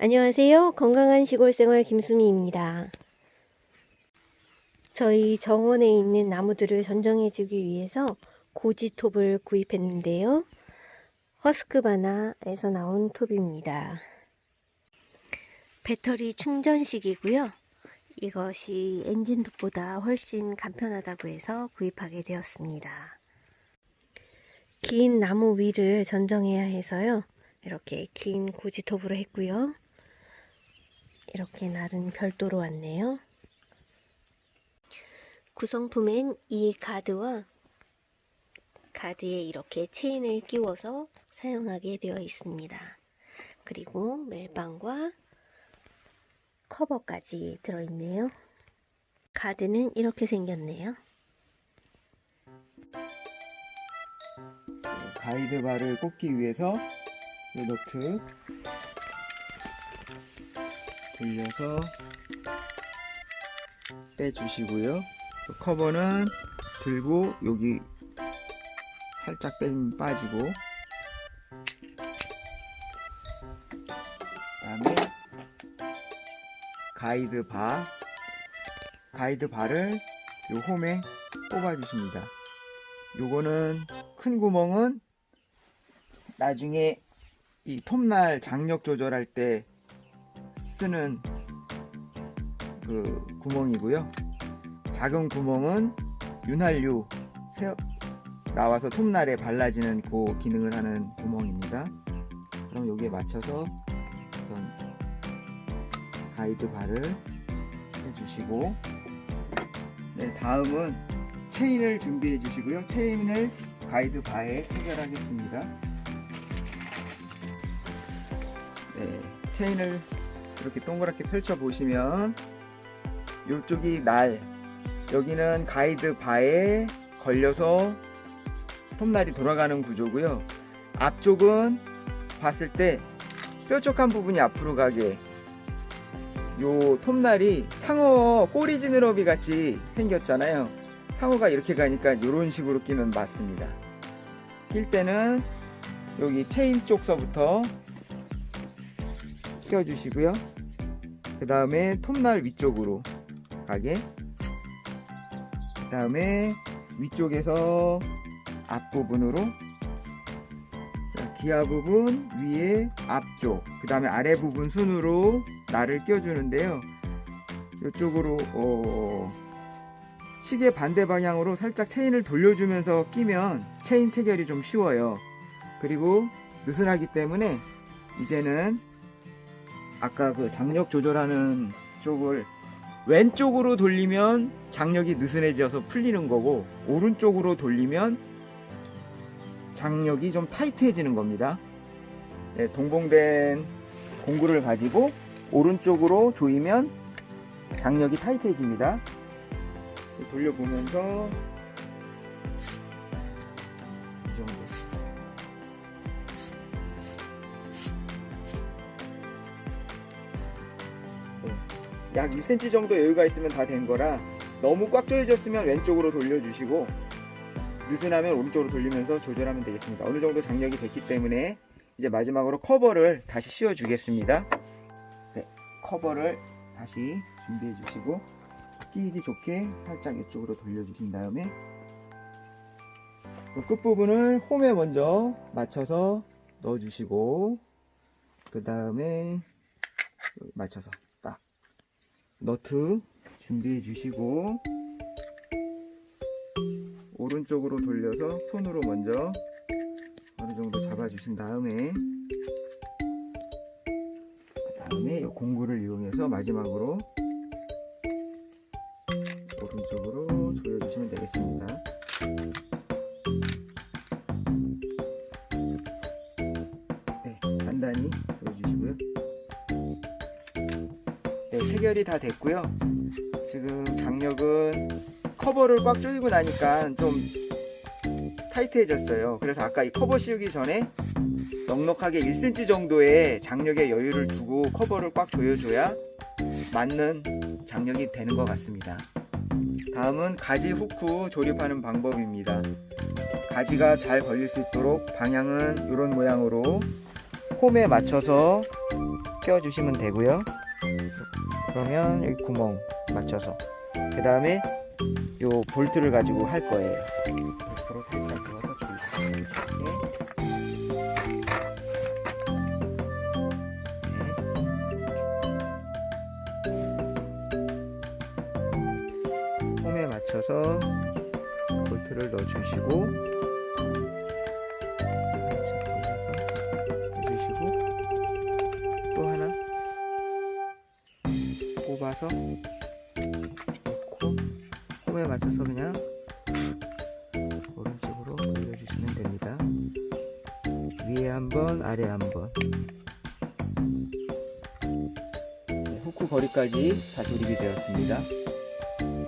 안녕하세요. 건강한 시골생활 김수미입니다. 저희 정원에 있는 나무들을 전정해주기 위해서 고지톱을 구입했는데요. 허스크바나에서 나온 톱입니다. 배터리 충전식이고요. 이것이 엔진톱보다 훨씬 간편하다고 해서 구입하게 되었습니다. 긴 나무 위를 전정해야 해서요. 이렇게 긴 고지톱으로 했고요. 이렇게 날은 별도로 왔네요. 구성품엔 이 가드와 가드에 이렇게 체인을 끼워서 사용하게 되어 있습니다. 그리고 멜빵과 커버까지 들어있네요. 가드는 이렇게 생겼네요. 가이드바를 꽂기 위해서 이 노트 돌려서 빼주시고요. 또 커버는 들고 여기 살짝 빼 빠지고 그다음에 가이드 바 가이드 바를 요 홈에 꼽아 주십니다. 요거는 큰 구멍은 나중에 이 톱날 장력 조절할 때 쓰는 그 구멍이고요. 작은 구멍은 윤활유 나와서 톱날에 발라지는 그 기능을 하는 구멍입니다. 그럼 여기에 맞춰서 우선 가이드 바를 해주시고 네, 다음은 체인을 준비해 주시고요. 체인을 가이드 바에 체결하겠습니다. 네, 체인을 이렇게 동그랗게 펼쳐 보시면 이쪽이 날, 여기는 가이드 바에 걸려서 톱날이 돌아가는 구조고요. 앞쪽은 봤을 때 뾰족한 부분이 앞으로 가게 요 톱날이 상어 꼬리 지느러미 같이 생겼잖아요. 상어가 이렇게 가니까 이런 식으로 끼면 맞습니다. 낄 때는 여기 체인 쪽서부터 껴주시고요. 그 다음에 톱날 위쪽으로 가게. 그 다음에 위쪽에서 앞부분으로 자, 기아 부분 위에 앞쪽 그 다음에 아래 부분 순으로 날을 껴주는데요. 이쪽으로 어, 시계 반대 방향으로 살짝 체인을 돌려주면서 끼면 체인 체결이 좀 쉬워요. 그리고 느슨하기 때문에 이제는 아까 그 장력 조절하는 쪽을 왼쪽으로 돌리면 장력이 느슨해져서 풀리는 거고 오른쪽으로 돌리면 장력이 좀 타이트해지는 겁니다. 네, 동봉된 공구를 가지고 오른쪽으로 조이면 장력이 타이트해집니다. 돌려보면서 약 1cm 정도 여유가 있으면 다 된 거라 너무 꽉 조여졌으면 왼쪽으로 돌려주시고 느슨하면 오른쪽으로 돌리면서 조절하면 되겠습니다. 어느 정도 장력이 됐기 때문에 이제 마지막으로 커버를 다시 씌워 주겠습니다. 네, 커버를 다시 준비해 주시고 끼기 좋게 살짝 이쪽으로 돌려주신 다음에 그 끝부분을 홈에 먼저 맞춰서 넣어주시고 그 다음에 맞춰서 딱 너트 준비해 주시고 오른쪽으로 돌려서 손으로 먼저 어느 정도 잡아 주신 다음에 그 다음에 이 공구를 이용해서 마지막으로 오른쪽으로 조여주시면 되겠습니다. 네, 체결이 다 됐고요. 지금 장력은 커버를 꽉 조이고 나니까 좀 타이트해졌어요. 그래서 아까 이 커버 씌우기 전에 넉넉하게 1cm 정도의 장력의 여유를 두고 커버를 꽉 조여줘야 맞는 장력이 되는 것 같습니다. 다음은 가지 후크 조립하는 방법입니다. 가지가 잘 걸릴 수 있도록 방향은 이런 모양으로 홈에 맞춰서 끼워주시면 되고요. 그러면 여기 구멍 맞춰서 그 다음에 요 볼트를 가지고 할 거예요. 앞으로 살짝 들어서 조이시면 홈에 맞춰서 볼트를 넣어주시고 넣고 홈에 맞춰서 그냥 오른쪽으로 돌려주시면 됩니다. 위에 한번 아래 한번 네, 후크 거리까지 다 조립이 되었습니다.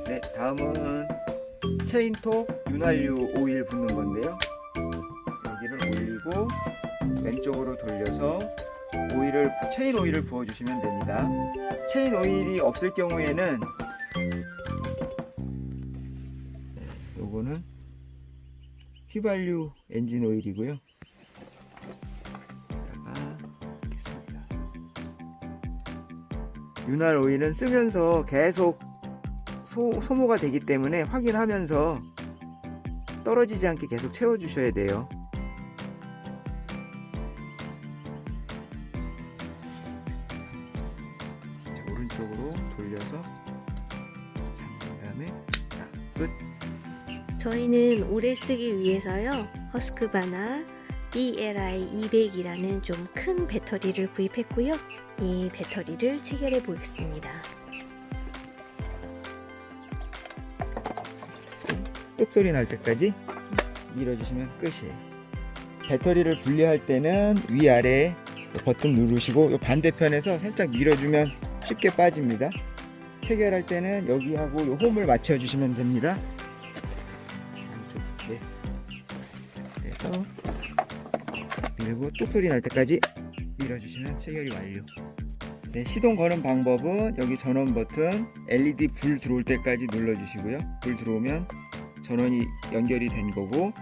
네, 다음은 체인톱 윤활유 오일 붓는 건데요. 여기를 올리고 왼쪽으로 돌려서 오일을 체인 오일을 부어 주시면 됩니다. 체인 오일이 없을 경우에는 요거는 휘발유 엔진 오일이고요. 윤활 오일은 쓰면서 계속 소, 소모가 되기 때문에 확인하면서 떨어지지 않게 계속 채워주셔야 돼요. 끝. 저희는 오래 쓰기 위해서요. 허스크바나 BLI 200이라는 좀 큰 배터리를 구입했고요. 이 배터리를 체결해 보겠습니다. 똑소리 날 때까지 밀어주시면 끝이에요. 배터리를 분리할 때는 위아래 버튼 누르시고 이 반대편에서 살짝 밀어주면 쉽게 빠집니다. 체결할 때는 여기하고 이 홈을 맞춰주시면 됩니다. 안쪽에 그래서 밀고 똑소리 날 때까지 밀어주시면 체결이 완료. 네, 시동 거는 방법은 여기 전원 버튼 LED 불 들어올 때까지 눌러주시고요. 불 들어오면 전원이 연결이 된 거고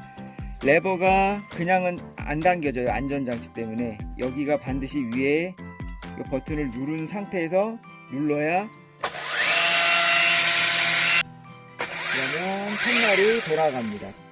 레버가 그냥은 안 당겨져요 안전장치 때문에 여기가 반드시 위에 이 버튼을 누른 상태에서 눌러야 그러면 펜날이 돌아갑니다